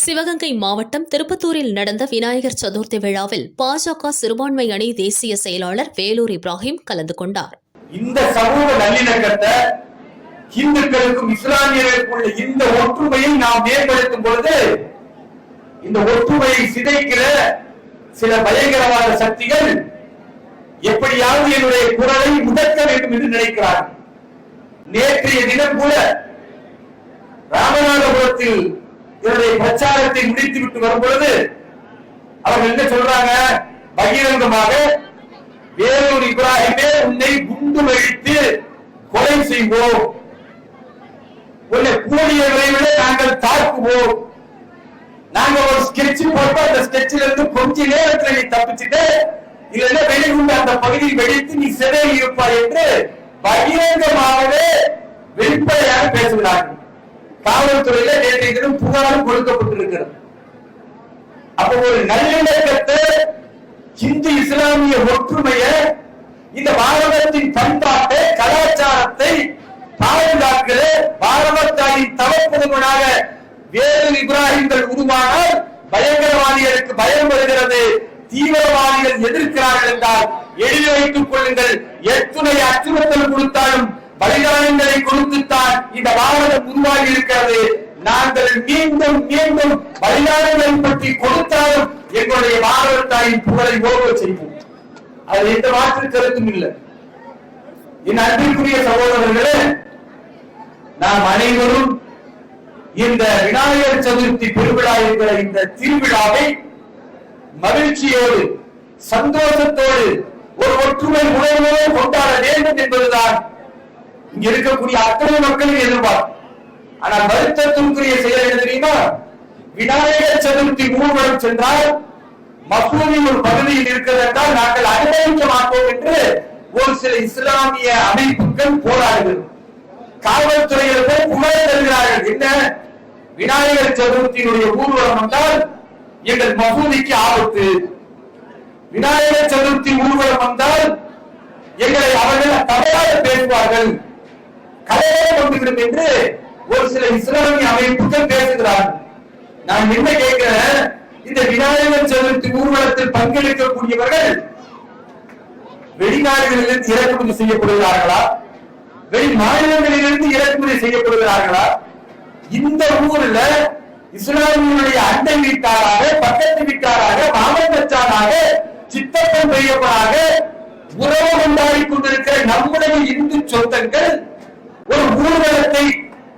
சிவகங்கை மாவட்டம் திருப்பத்தூரில் நடந்த விநாயகர் சதுர்த்தி விழாவில் பாஜக சிறுபான்மை அணி தேசிய செயலாளர் வேலூர் இப்ராஹிம் கலந்து கொண்டார். இந்த சமூக நல்லிணக்கத்தை இந்துக்களுக்கும் இஸ்லாமியர்களுக்கும் உள்ள இந்த ஒற்றுமையை நாம் மேம்படுத்தும் பொழுது இந்த ஒற்றுமையை சிதைக்கிற சில பயங்கரவாத சக்திகள் எப்படியாவது என்னுடைய குரலை முடக்க வேண்டும் என்று நினைக்கிறார்கள். நேற்றைய தினம் கூட ராமநாதபுரத்தில் இதனுடைய பிரச்சாரத்தை முடித்து விட்டு வரும் பொழுது அவர்கள் என்ன சொல்றாங்க? பகிரங்கமாக வேலூர் இப்ராஹிமே உன்னை குண்டு வழித்து கொலை செய்வோம். உன்னை கூடியவரை விட நாங்கள் தாக்குவோம். நாங்க ஒரு ஸ்கெட்ச் போட்டோம் அந்த ஸ்கெட்சில் இருந்து கொஞ்ச நேரத்தில் நீ தப்பிச்சுட்டு இல்லைன்னா வெளியுண்டு அந்த பகுதியில் வெடித்து நீ சிதை இருப்பாய் என்று பகிரங்கமாகவே வெளிப்படையாக பேசுகிறார்கள். காவல்துறையில நேற்றைய தினம் புகாரும் கொடுக்கப்பட்டிருக்கிறது. அப்ப ஒரு நல்லிணக்கத்தை இந்து இஸ்லாமிய ஒற்றுமையை இந்த பாரதத்தின் பண்பாட்டை கலாச்சாரத்தை பாதுகாக்கிற பாரதத்தாயின் தவப்புதவனாக வேறு இப்ராஹிம்கள் உருவானால் பயங்கரவாதிகளுக்கு பயம் வருகிறது. தீவிரவாதிகள் எதிர்க்கிறார்கள் என்றால் எழுதி வைத்துக் கொள்ளுங்கள். எத்துணை அச்சுறுத்தல் கொடுத்தாலும் பலிதானங்களை கொடுத்துத்தான் இந்த பாரதம் உருவாகி இருக்கிறது. நாங்கள் மீண்டும் மீண்டும் பலிதானங்களை பற்றி கொடுத்தாலும் எங்களுடைய பாரத தாயின் புகழை ஓர்வ செய்வோம். அது எந்த மாற்று கருத்தும் இல்லை. என் அன்பிற்குரிய சகோதரர்களே நாம் அனைவரும் இந்த விநாயகர் சதுர்த்தி பெருவிழா என்கிற இந்த திருவிழாவை மகிழ்ச்சியோடு சந்தோஷத்தோடு ஒரு ஒற்றுமை உணர்வோடு கொண்டாட வேண்டும் என்பதுதான் இங்க இருக்கக்கூடிய அத்தனை மக்களும் எதிர்பார்க்கும் ஆனால் வருத்தத்திற்குரிய செயல் என்ன தெரியுமா? விநாயகர் சதுர்த்தி ஊர்வலம் சென்றால் மசூதியின் ஒரு பகுதியில் இருக்கிறது என்றால் நாங்கள் அனுமதிக்க மாட்டோம் என்று ஒரு சில இஸ்லாமிய அமைப்புகள் போராடுகிறது. காவல்துறையில போய் புகழ் தருகிறார்கள். என்ன? விநாயகர் சதுர்த்தியினுடைய ஊர்வலம் வந்தால் எங்கள் மசூதிக்கு ஆபத்து. விநாயகர் சதுர்த்தி ஊர்வலம் வந்தால் எங்களை அவர்கள் தவறாக பேசுவார்கள். கலையே கொண்டுவிடும் என்று ஒரு சில இஸ்லாமிய அமைப்புகள் பேசுகிறார் நான் என்ன கேட்கிறேன்? இந்த விநாயகர் சதுர்த்தி ஊர்வலத்தில் பங்கெடுக்கக்கூடியவர்கள் வெளிநாடுகளிலிருந்து இறக்குமதி செய்யப்படுகிறார்களா? வெளி மாநிலங்களிலிருந்து இறக்குமதி செய்யப்படுகிறார்களா? இந்த ஊர்ல இஸ்லாமியனுடைய அண்டை வீட்டாராக பக்கத்து வீட்டாராக மாமன்னச்சாராக சித்தப்பன் பெரியப்பனாக உறவு கொண்டாடி கொண்டிருக்கிற நம்முடைய இந்து சொந்தங்கள் ஒரு ஊர்வலத்தை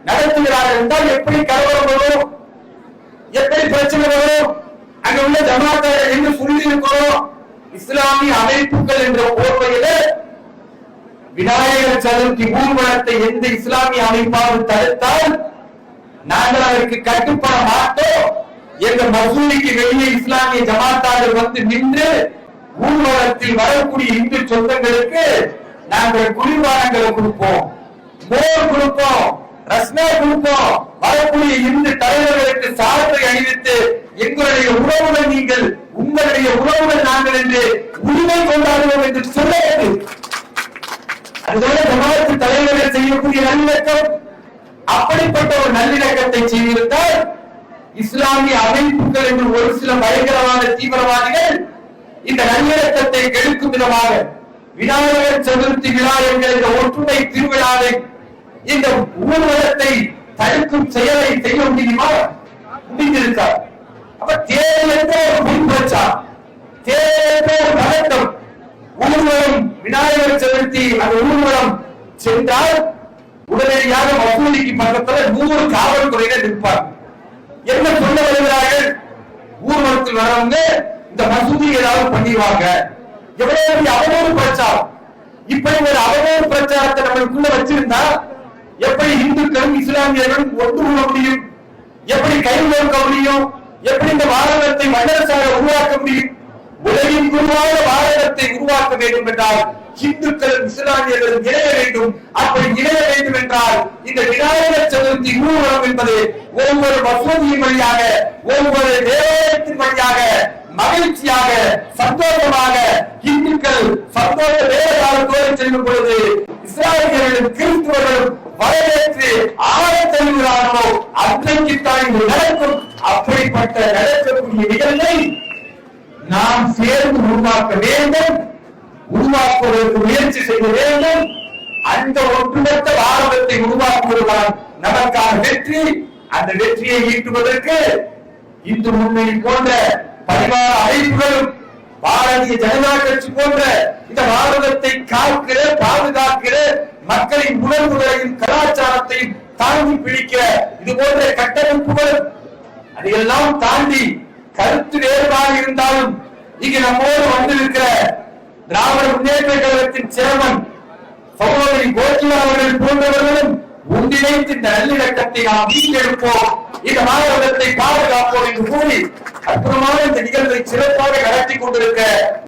நடத்துகிறார்கள் என்றால் எப்படி கலவரம் வரும்? எப்படி பிரச்சனை வரும்? அங்க உள்ள ஜமாத்தார் என்று சொல்லி இருக்கிறோம் இஸ்லாமிய அமைப்புகள் என்ற போர்வையில விநாயகர் சதுர்த்தி ஊர்வலத்தை எந்த இஸ்லாமிய அமைப்பாவது தடுத்தால் நாங்கள் அதற்கு கட்டுப்பட மாட்டோம் எங்க மசூதிக்கு வெளியே இஸ்லாமிய ஜமாத்தார்கள் வந்து நின்று ஊர்வலத்தில் வரக்கூடிய இந்து சொந்தங்களுக்கு நாங்கள் குளிர்பானங்களை கொடுப்போம். மோர் கொடுப்போம் ரஸ்னா கொடுப்போம். வரக்கூடிய இந்து தலைவர்களுக்கு சாதத்தை அணிவித்து எங்களுடைய உறவுகள் நீங்கள் உங்களுடைய உறவுகள் நாங்கள் என்று உரிமை கொண்டாடுவோம் என்று சொல்ல வேண்டும் அதுபோல ஜமாத்து தலைவர்கள் செய்யக்கூடிய நல்லிணக்கம் அப்படிப்பட்ட ஒரு நல்லிணக்கத்தை செய்திருந்தால் இஸ்லாமிய அமைப்புகள் என்று ஒரு சில பயங்கரவாத தீவிரவாதிகள் இந்த நல்லிணக்கத்தை கெடுக்கும் விதமாக விநாயகர் சதுர்த்தி விழா என்கிற இந்த ஒற்றுமை திருவிழாவை இந்த ஊர்வலத்தை தடுக்கும் செயலை செய்ய முடியுமா? முடிந்திருக்கார் அப்ப தேவையற்ற ஒரு பின்பற்றார் தேவையற்ற ஒரு பதட்டம் ஊர்வலம் விநாயகர் சதுர்த்தி அந்த ஊர்வலம் சென்றால் உடனடியாக மசூதிக்கு பக்கத்தில் நூறு காவல்துறையினர் நிற்பார் என்ன சொல்ல வருகிறார்கள்? ஊர்வலத்தில் வரவங்க இந்த மசூதி ஏதாவது பண்ணிடுவாங்க. எவ்வளவு பெரிய அவதூறு பிரச்சாரம். இப்படி ஒரு அவதூறு பிரச்சாரத்தை நம்மளுக்குள்ள வச்சிருந்தா எப்படி இந்துக்களும் இஸ்லாமியர்களும் ஒன்று கொள்ள முடியும்? எப்படி கைகோர்க்க முடியும்? எப்படி இந்த பாரதத்தை வல்லரசாக உருவாக்க முடியும்? உலகின் குருவான பாரதத்தை உருவாக்க வேண்டும் என்றால் இந்துக்களும் இஸ்லாமியர்களும் இணைய வேண்டும். அப்படி இணைய வேண்டும் என்றால் இந்த விநாயகர் சதுர்த்தி ஊர்வலம் என்பது ஒவ்வொரு மசூதியின் வழியாக ஒவ்வொரு தேவாலயத்தின் வழியாக மகிழ்ச்சியாக சந்தோஷமாக இந்துக்கள் சந்தோஷ வேலை செல்லும் பொழுது இஸ்லாமியர்களும் கிறிஸ்துவர்களும் வரவேற்று ஆழத் செல்கிறார்களோ அன்றைக்கு தான் நடக்கும். அப்படிப்பட்ட நடக்கக்கூடிய நிகழ்வை நாம் சேர்ந்து உருவாக்க வேண்டும். உருவாக்குவதற்கு முயற்சி செய்ய வேண்டும். அந்த ஒட்டுமொத்த பாரதத்தை உருவாக்குவதுதான் நமக்கான வெற்றி. அந்த வெற்றியை ஈட்டுவதற்கு இந்து முன்னணி போன்ற பரிவார அமைப்புகளும் பாரதிய ஜனதா கட்சி போன்ற இந்த பாரதத்தை காக்கிற பாதுகாக்கிற மக்களின் உணர்வுகளையும் கலாச்சாரத்தையும் தாங்கி பிடிக்க இது போன்ற கட்டமைப்புகளும் அதையெல்லாம் தாண்டி கருத்து வேறுபாடு இருந்தாலும் இங்கு நம்மோடு வந்திருக்கிற திராவிட முன்னேற்ற கழகத்தின் சேர்மன் சகோதரி கோகிலா அவர்கள் போன்றவர்களும் ஒன்றிணைந்து இந்த நல்லிணக்கத்தை நாம் மீட்டெடுப்போம். இந்த மாநிலத்தை பாதுகாப்போம் என்று கூறி அற்புதமான இந்த நிகழ்வை சிறப்பாக நடத்தி கொண்டிருக்க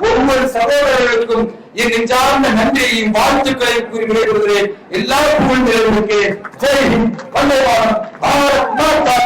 ஒவ்வொரு சகோதரர்களுக்கும் என் நெஞ்சார்ந்த நன்றியையும் வாழ்த்துக்களையும் கூறி விடைபெறுகிறேன். எல்லா புகழ்ந்தவர்களுக்கு ஜெய் ஹிந்த். வந்தே மாதரம் பாரத் மாதா